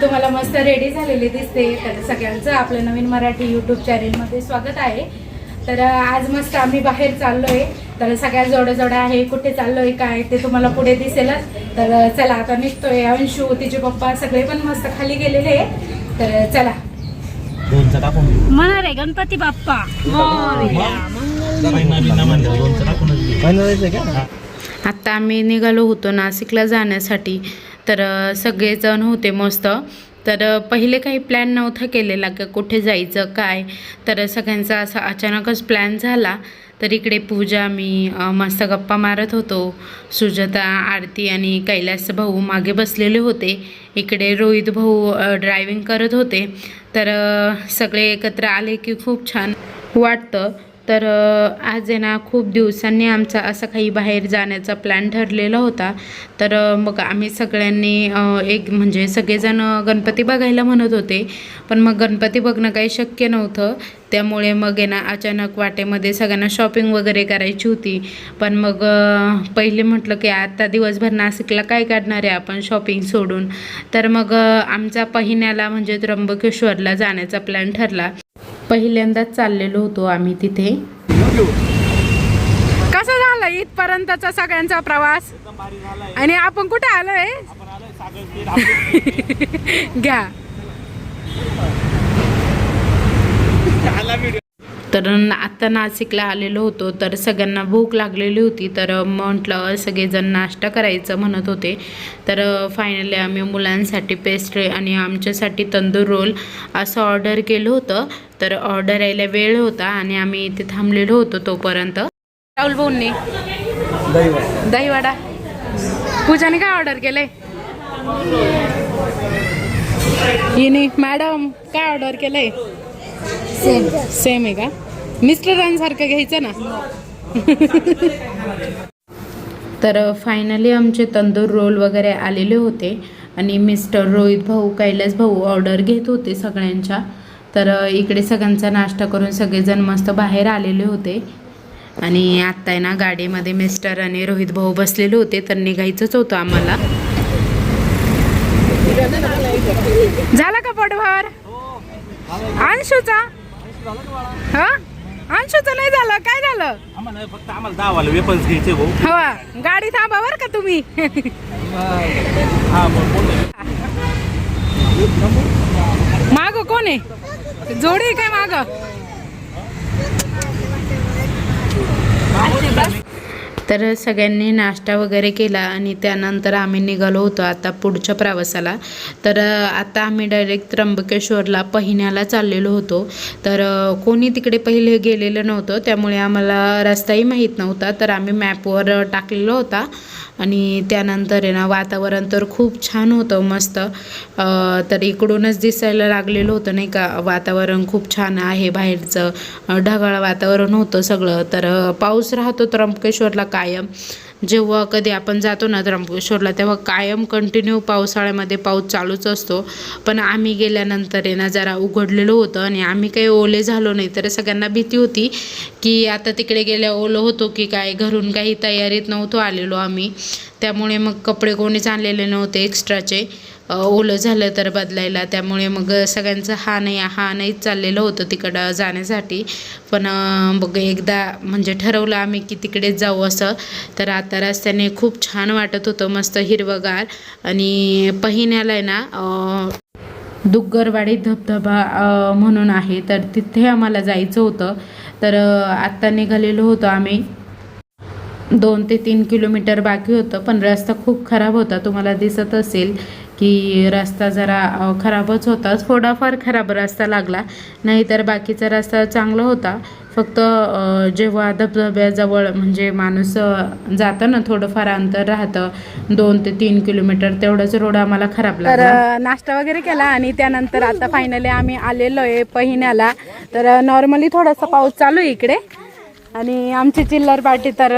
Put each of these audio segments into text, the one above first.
तुम्हाला मस्त रेडी झालेली दिसते. तर सगळ्यांचं आपलं नवीन मराठी यूट्यूब चॅनेलमध्ये स्वागत आहे. तर आज मस्त आम्ही बाहेर चाललोय. तर सगळ्या जोड्या आहे कुठे चाललोय काय ते तुम्हाला पुढे दिसेलच. तर चला आता निघतोय अंशू तिचे पप्पा सगळे पण मस्त खाली गेलेले आहे तर चला. म्हणा रे गणपती बाप्पा. आत्ता आम्ही निघालो होतो नाशिकला जाण्यासाठी. तर सगळेजण होते मस्त. तर पहिले काही प्लॅन नव्हता केलेला की कुठे जायचं काय? तर सगळ्यांचा असा अचानकच प्लॅन झाला. तर इकडे पूजा मी मस्त गप्पा मारत होतो. सुजाता आरती आणि कैलास भाऊ मागे बसलेले होते. इकडे रोहित भाऊ ड्रायव्हिंग करत होते. तर सगळे एकत्र आले की खूप छान वाटतं. तर आज आहे ना खूप दिवसांनी आमचा असा काही बाहेर जाण्याचा प्लॅन ठरलेला होता. तर मग आम्ही सगळ्यांनी एक म्हणजे सगळेजण गणपती बघायला म्हणत होते. पण मग गणपती बघणं काही शक्य नव्हतं. त्यामुळे मग आहे ना अचानक वाटेमध्ये सगळ्यांना शॉपिंग वगैरे करायची होती. पण मग पहिले म्हटलं की आत्ता दिवसभर नाशिकला काय काढणार आहे आपण शॉपिंग सोडून? तर मग आमचा पहिन्याला म्हणजे त्र्यंबकेश्वरला जाण्याचा प्लॅन ठरला. पहिल्यांदाच चाललेलो होतो आम्ही तिथे. कसा झाला इथपर्यंतचा सगळ्यांचा प्रवास? आणि आपण कुठे आलोय? घ्या. तर आत्ता नाशिकला आलेलो होतो तर सगळ्यांना भूक लागलेली होती तर म्हटलं सगळेजण नाश्ता करायचं म्हणत होते. तर फायनली आम्ही मुलांसाठी पेस्ट्री आणि आमच्यासाठी तंदूर रोल असं ऑर्डर केलं होतं. तर ऑर्डर यायला वेळ होता आणि आम्ही इथे थांबलेलो होतो तोपर्यंत. राहुल भाऊंनी? दहीवडा. पूजाने काय ऑर्डर केलंय? हिने मॅडम काय ऑर्डर केलंय? सेम सेम आहे का? मिस्टरांसारखं घ्यायचं ना? तर फायनली आमचे तंदूर रोल वगैरे आलेले होते आणि मिस्टर रोहित भाऊ कैलास भाऊ ऑर्डर घेत होते सगळ्यांच्या. तर इकडे सगळ्यांचा नाश्ता करून सगळेजण मस्त बाहेर आलेले होते. आणि आत्ता आहे ना गाडीमध्ये मिस्टर आणि रोहित भाऊ बसलेले होते तर निघायचंच होतं आम्हाला. झाला का पोटभर? अंशूचा? हा? अंशूचा नाही झालं. काय झालं? आम्हाला फक्त आम्हाला दहा वाला वेपन्स घ्यायचे भाऊ. हवा गाडी थांबा बर का तुम्ही? हा बोल ना. माग कोण आहे? जोडी काय माग? तर सगळ्यांनी नाश्ता वगैरे केला आणि त्यानंतर आम्ही निघालो होतो आता पुढच्या प्रवासाला. तर आता आम्ही डायरेक्ट त्र्यंबकेश्वरला पहिन्याला चाललेलो होतो. तर कोणी तिकडे पहिले गेलेलं नव्हतं त्यामुळे आम्हाला रस्ताही माहीत नव्हता. तर आम्ही मॅपवर टाकलेला होता आणि त्यानंतर आहे ना वातावरण तर खूप छान होतं मस्त. तर इकडूनच दिसायला लागलेलं होतं नाही का वातावरण खूप छान आहे बाहेरचं. ढगाळ वातावरण होतं सगळं. तर पाऊस राहतो त्र्यंबकेश्वरला का कायम. जेव्हा कधी आपण जातो ना त्र्यंबकेश्वरला तेव्हा कायम कंटिन्यू पावसाळ्यामध्ये पाऊस चालूच असतो. पण आम्ही गेल्यानंतर आहे ना जरा उघडलेलं होतं आणि आम्ही काही ओले झालो नाही. तर सगळ्यांना भीती होती की आता तिकडे गेल्या ओलं होतो की काय? घरून काही तयारीत नव्हतो आलेलो आम्ही. त्यामुळे मग कपडे कोणीच आणलेले नव्हते एक्स्ट्राचे. ओलं झालं तर बदलायला. त्यामुळे मग सगळ्यांचं हा नाही हा नाहीच चाललेलं होतं तिकडं जाण्यासाठी. पण मग बघ एकदा म्हणजे ठरवलं आम्ही की तिकडेच जाऊ असं. तर आता रस्त्याने खूप छान वाटत होतं मस्त हिरवगार. आणि पहिन्याला आहे ना दुग्गरवाडी धबधबा म्हणून आहे. तर तिथे आम्हाला जायचं होतं. तर आत्ता निघालेलो होतो आम्ही. दोन ते तीन किलोमीटर बाकी होतं पण रस्ता खूप खराब होता. तुम्हाला दिसत असेल की रस्ता जरा खराबच होता. थोडाफार खराब रस्ता लागला नाहीतर बाकीचा रस्ता चांगला होता. फक्त जेव्हा धबधब्याजवळ म्हणजे माणूस जातं ना थोडंफार अंतर राहतं दोन ते तीन किलोमीटर तेवढंच रोड आम्हाला खराब लागला. नाश्ता वगैरे केला आणि त्यानंतर आता फायनली आम्ही आलेलो आहे पहिन्याला तर नॉर्मली थोडासा पाऊस चालू आहे इकडे. आणि आमची चिल्लर पार्टी तर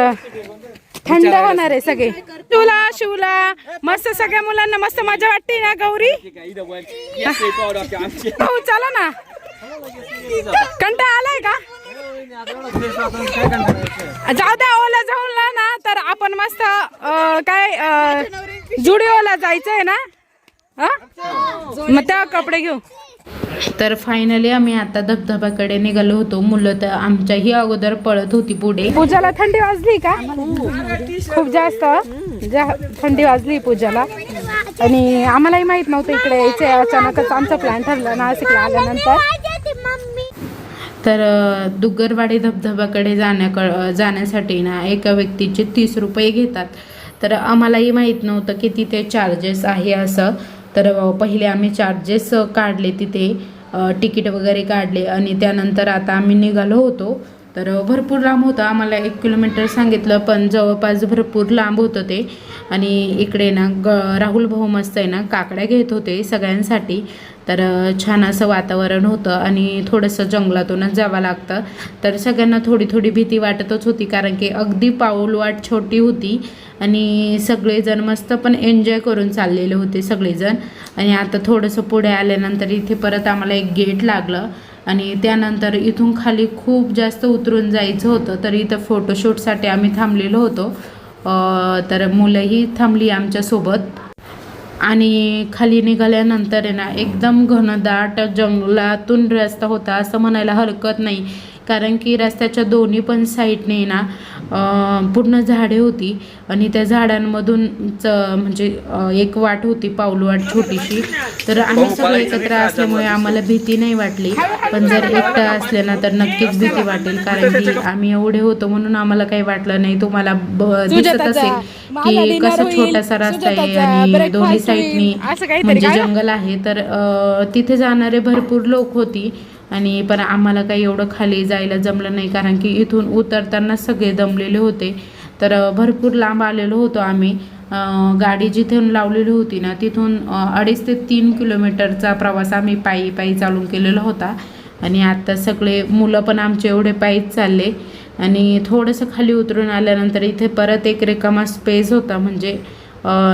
थंड होणार आहे सगळे. शिवला शिवला मस्त सगळ्या मुलांना मस्त मजा वाटते ना गौरी? हो चला ना. कंटा आलाय का? जाऊ द्या ओला जाऊन ना. तर आपण मस्त काय जुडिओला जायचंय ना? हा? मग तेव्हा कपडे घेऊ. तर फायनली आम्ही आता धबधब्याकडे निघालो होतो. मुलं तर आमच्याही अगोदर पळत होती पुढे. पूजाला थंडी वाजली का? खूप जास्त थंडी वाजली पूजाला. आणि आम्हालाही माहीत नव्हतं इकडे यायचं अचानकच आमचा प्लॅन ठरला नाशिकला आल्यानंतर. तर दुग्गरवाडी धबधब्याकडे जाण्याक जाण्यासाठी ना एका व्यक्तीचे तीस रुपये घेतात. तर आम्हालाही माहीत नव्हतं की तिथे चार्जेस आहे असं. तर पहिले आम्ही चार्जेस काढले तिथे. तिकीट वगैरे काढले आणि त्यानंतर आता आम्ही निघालो होतो. तर भरपूर लांब होतं. आम्हाला एक किलोमीटर सांगितलं पण जवळपास भरपूर लांब होतं ते. आणि इकडे ना ग राहुल भाऊ मस्त आहे ना काकड्या घेत होते सगळ्यांसाठी. तर छान असं वातावरण होतं आणि थोडंसं जंगलातूनच जावं लागतं. तर सगळ्यांना थोडी थोडी भीती वाटतच होती कारण की अगदी पाऊलवाट छोटी होती आणि सगळेजण मस्त पण एन्जॉय करून चाललेले होते सगळेजण. आणि आता थोडंसं पुढे आल्यानंतर इथे परत आम्हाला एक गेट लागलं आणि त्यानंतर इथून खाली खूप जास्त उतरून जायचं होतं तर इथं फोटोशूटसाठी आम्ही थांबलेलो होतो. तर मुलंही थांबली आमच्यासोबत. आणि खाली निघाल्यानंतर आहे ना एकदम घनदाट जंगलातून रस्ता होता असं म्हणायला हरकत नाही. कारण की रस्त्याच्या दोन्ही पण साईडने ना अं, पूर्ण झाडे होती आणि त्या झाडांमधून च म्हणजे एक वाट होती पाऊलवाट छोटीशी. तर आम्ही सगळे एकत्र असल्यामुळे आम्हाला भीती नाही वाटली. पण जर एकटं असले ना तर नक्कीच भीती वाटेल. कारण की आम्ही एवढे होतो म्हणून आम्हाला काही वाटलं नाही. तुम्हाला दिसत असेल की कसं छोटासा रस्ता आहे आणि दोन्ही साईडनी म्हणजे? जंगल आहे. तर तिथे जाणारे भरपूर लोक होती. आणि पण आम्हाला काही एवढं खाली जायला जमलं नाही कारण की इथून उतरताना सगळे दमलेले होते. तर भरपूर लांब आलेलो होतो आम्ही. गाडी जिथून लावलेली होती ना तिथून अडीच ते तीन किलोमीटरचा प्रवास आम्ही पायी पायी चालून केलेला होता. आणि आत्ता सगळे मुलं पण आमचे एवढे पायीच चालले. आणि थोडंसं खाली उतरून आल्यानंतर इथे परत एक रिकामा स्पेस होता म्हणजे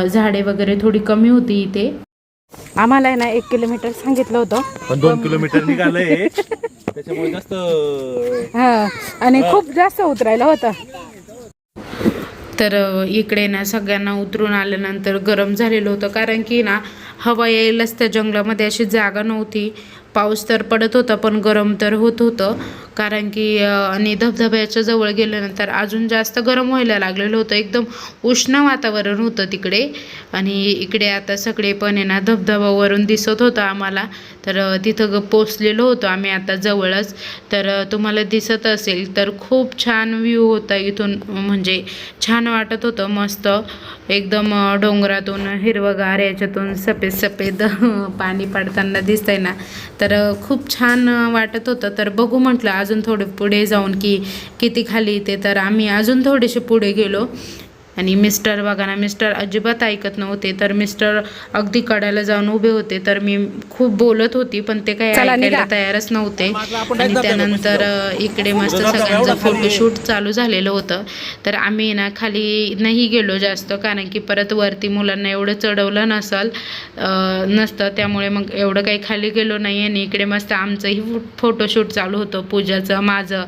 झाडे वगैरे थोडी कमी होती इथे. आम्हाला आहे ना एक किलोमीटर सांगितलं होतं. पण दोन किलोमीटर निघालंय. त्याच्यामुळे जास्त हा आणि खूप जास्त उतरायला होतं. तर इकडे ना सगळ्यांना उतरून आल्यानंतर गरम झालेलं होतं. कारण की ना हवा यायलाच त्या जंगलामध्ये अशी जागा नव्हती. पाऊस तर पडत होता पण गरम तर होत होतं. कारण की आणि धबधब्याच्या जवळ गेल्यानंतर अजून जास्त गरम व्हायला लागलेलं होतं. एकदम उष्ण वातावरण होतं तिकडे. आणि इकडे आता सगळे पण आहे ना धबधबावरून दिसत होतं आम्हाला. तर तिथं ग पोचलेलो होतो आम्ही आता जवळच. तर तुम्हाला दिसत असेल तर खूप छान व्ह्यू होता इथून. म्हणजे छान वाटत होतं मस्त. एकदम डोंगरातून हिरवगार याच्यातून सफेद सफेद पाणी पडताना दिसतंय ना. तर खूप छान वाटत होतं. तर बघू म्हटलं अजून थोडे पुढे जाऊन की किती खाली येते. तर आम्ही अजून थोडेसे पुढे गेलो. आणि मिस्टर बघा ना मिस्टर अजिबात ऐकत नव्हते. तर मिस्टर अगदी कड्याला जाऊन उभे होते. तर मी खूप बोलत होती पण ते काही ऐकायला. तयारच नव्हते. आणि त्यानंतर इकडे मस्त सगळ्यांचं फोटोशूट चालू झालेलं होतं. तर आम्ही ना खाली नाही गेलो जास्त कारण की परत वरती मुलांना एवढं चढवलं नसल अ, नसतं. त्यामुळे मग एवढं काही खाली गेलो नाही आणि इकडे मस्त आमचंही फोटोशूट चालू होतं पूजाचं माझं.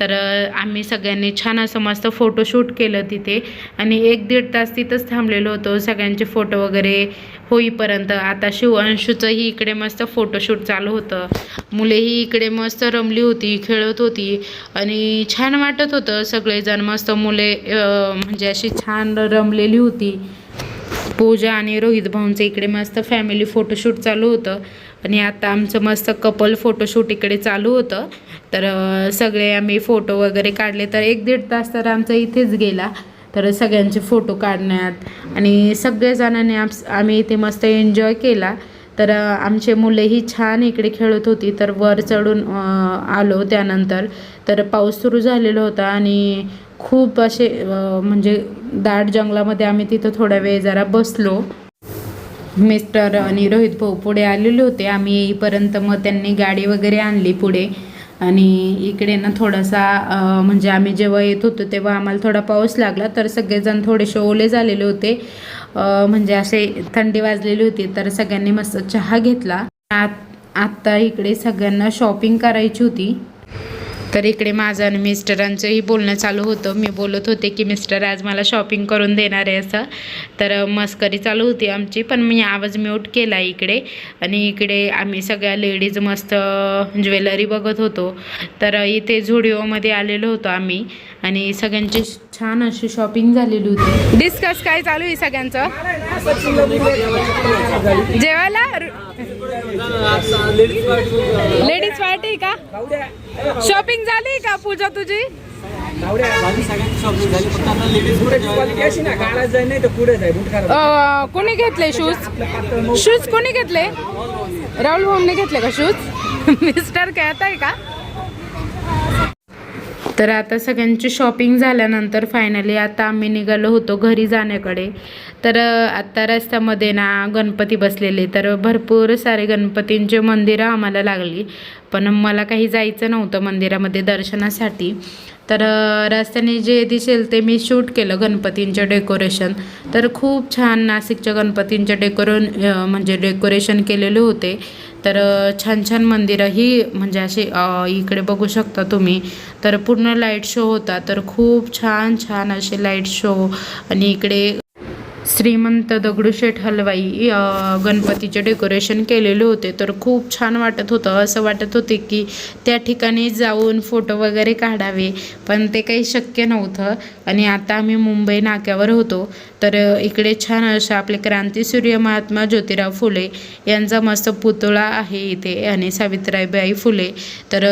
तर आम्ही सगळ्यांनी छान असं मस्त फोटोशूट केलं तिथे. आणि आणि एक दीड तास तिथंच थांबलेलो होतो. सगळ्यांचे फोटो वगैरे होईपर्यंत. आता शिवांशूचंही इकडे मस्त फोटोशूट चालू होतं. मुलेही इकडे मस्त रमली होती खेळत होती आणि छान वाटत होतं. सगळेजण मस्त मुले म्हणजे अशी छान रमलेली होती. पूजा आणि रोहित भाऊंचं इकडे मस्त फॅमिली फोटोशूट चालू होतं. आणि आता आमचं मस्त कपल फोटोशूट इकडे चालू होतं. तर सगळे आम्ही फोटो वगैरे काढले. तर एक दीड तास तर आमचा इथेच गेला. तर सगळ्यांचे फोटो काढण्यात. आणि सगळेजणांनी आप आम्ही इथे मस्त एन्जॉय केला. तर आमचे मुलेही छान इकडे खेळत होती. तर वर चढून आलो त्यानंतर. तर पाऊस सुरू झालेला होता आणि खूप असे म्हणजे दाट जंगलामध्ये आम्ही तिथं थोडा वेळ जरा बसलो. मिस्टर आणि रोहित भाऊ पुढे आलेले होते. आम्ही येईपर्यंत मग त्यांनी गाडी वगैरे आणली पुढे. आणि इकडे ना थोडासा म्हणजे आम्ही जेव्हा येत होतो तेव्हा आम्हाला थोडा पाऊस लागला तर सगळेजण थोडेसे ओले झालेले होते. म्हणजे असे थंडी वाजलेली होती तर सगळ्यांनी मस्त चहा घेतला. आत आत्ता इकडे सगळ्यांना शॉपिंग करायची होती. तर इकडे माझं आणि मिस्टरांचंही बोलणं चालू होतं. मी बोलत होते की मिस्टर आज मला शॉपिंग करून देणार आहे असं. तर मस्करी चालू होती आमची पण मी आवाज म्यूट केला इकडे. आणि इकडे आम्ही सगळ्या लेडीज मस्त ज्वेलरी बघत होतो. तर इथे झुडिओमध्ये आलेलो होतो आम्ही. आणि सगळ्यांची छान अशी शॉपिंग झालेली होती. डिस्कस काय चालू आहे सगळ्यांचं? जेवायला? लेडीज पार्टी का? शॉपिंग झाली का पूजा तुझी? कोणी घेतले शूज शूज कोणी घेतले? राहुल भाऊने घेतले का शूज मिस्टर कहताय आहे का? तर आता सगळ्यांची शॉपिंग झाल्यानंतर फायनली आता आम्ही निघालो होतो घरी जाण्याकडे. तर आत्ता आता रस्त्यामध्ये ना गणपती बसलेले. तर भरपूर सारे गणपतींचे मंदिरं आम्हाला लागली. पण मला काही जायचं नव्हतं मंदिरामध्ये दर्शनासाठी. तर रस्त्याने जे दिसेल ते मी शूट केलं गणपतींचं डेकोरेशन तर खूप छान नाशिकच्या गणपतींचे डेकोरेन म्हणजे डेकोरेशन केलेले होते. तर छान छान मंदिरंही म्हणजे असे इकडे बघू शकता तुम्ही. तर पूर्ण लाइट शो होता. तर खूप छान छान असे लाइट शो आणि इकडे श्रीमंत दगडूशेठ हलवाई गणपतीचे डेकोरेशन केलेले होते. तर खूप छान वाटत होतं. असं वाटत होते की त्या ठिकाणी जाऊन फोटो वगैरे काढावे पण ते काही शक्य नव्हतं. आणि आता आम्ही मुंबई नाक्यावर होतो. तर इकडे छान असं आपले क्रांतीसूर्य महात्मा ज्योतिराव फुले यांचा मस्त पुतळा आहे इथे आणि सावित्रीबाई फुले. तर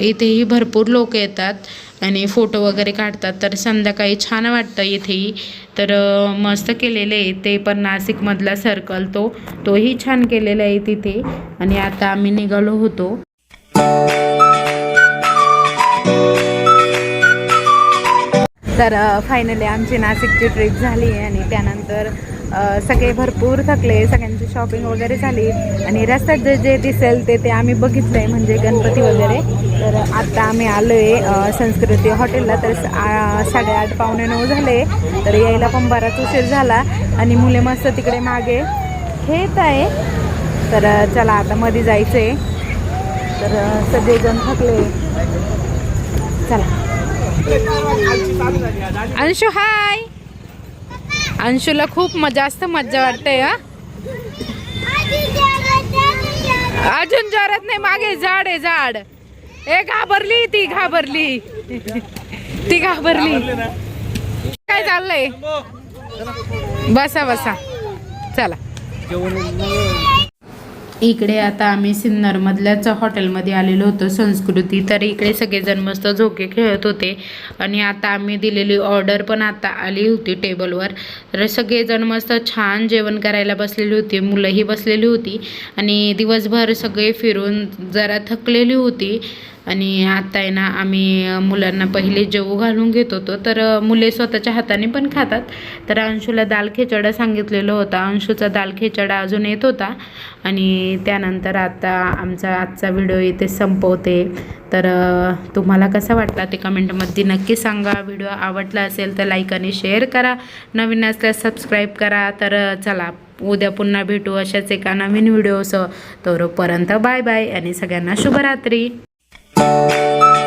इथेही भरपूर लोक येतात. आणि फोटो वगैरे काढतात. तर संध्याकाळी छान वाटतं इथेही तर मस्त केलेले आहे ते पण नाशिकमधला सर्कल तो. तोही छान केलेला आहे तिथे. आणि आता आम्ही निघालो होतो. तर फायनली आमची नाशिकची ट्रिप झाली आणि त्यानंतर सगळे भरपूर थकले सगळ्यांची शॉपिंग वगैरे झाली आणि रस्त्यात जे जे दिसेल ते ते आम्ही बघितलं आहे म्हणजे गणपती वगैरे. तर आता आम्ही आलो आहे संस्कृती हॉटेलला. तर साडेआठ पावणे नऊ झाले तर यायला पण बराच उशीर झाला आणि मुले मस्त तिकडे मागे खेळत आहे. तर चला आता मध्ये जायचं आहे तर सगळेजण थकले. चला. अंशू हाय अंशूला खूप म- जास्त मज्जा वाटते हा? अजून जोरात नाही मागे झाड आहे झाड. ए घाबरली ती घाबरली. ती घाबरली. काय चाललंय? बसा बसा. चला. इकडे आता आम्ही सिन्नरमधल्याच हॉटेलमध्ये आलेलो होतो संस्कृती. तर इकडे सगळेजण मस्त झोके खेळत होते. आणि आता आम्ही दिलेली ऑर्डर पण आता आली होती टेबलवर. तर सगळेजण मस्त छान जेवण करायला बसलेली होती मुलंही बसलेली होती. आणि दिवसभर सगळे फिरून जरा थकलेली होती. आणि आता आहे ना आम्ही मुलांना पहिले जेवू घालून घेत होतो. तर मुले स्वतःच्या हाताने पण खातात. तर अंशूला दाल खेचडा सांगितलेलं होता. अंशूचा दाल खेचडा अजून येत होता. आणि त्यानंतर आता आमचा आजचा व्हिडिओ इथे संपवते. तर तुम्हाला कसा वाटला ते कमेंटमध्ये नक्की सांगा. व्हिडिओ आवडला असेल तर लाईक आणि शेअर करा. नवीन असल्यास सबस्क्राईब करा. तर चला उद्या पुन्हा भेटू अशाच एका नवीन व्हिडिओसह. तोपर्यंत बाय बाय आणि सगळ्यांना शुभरात्री. Música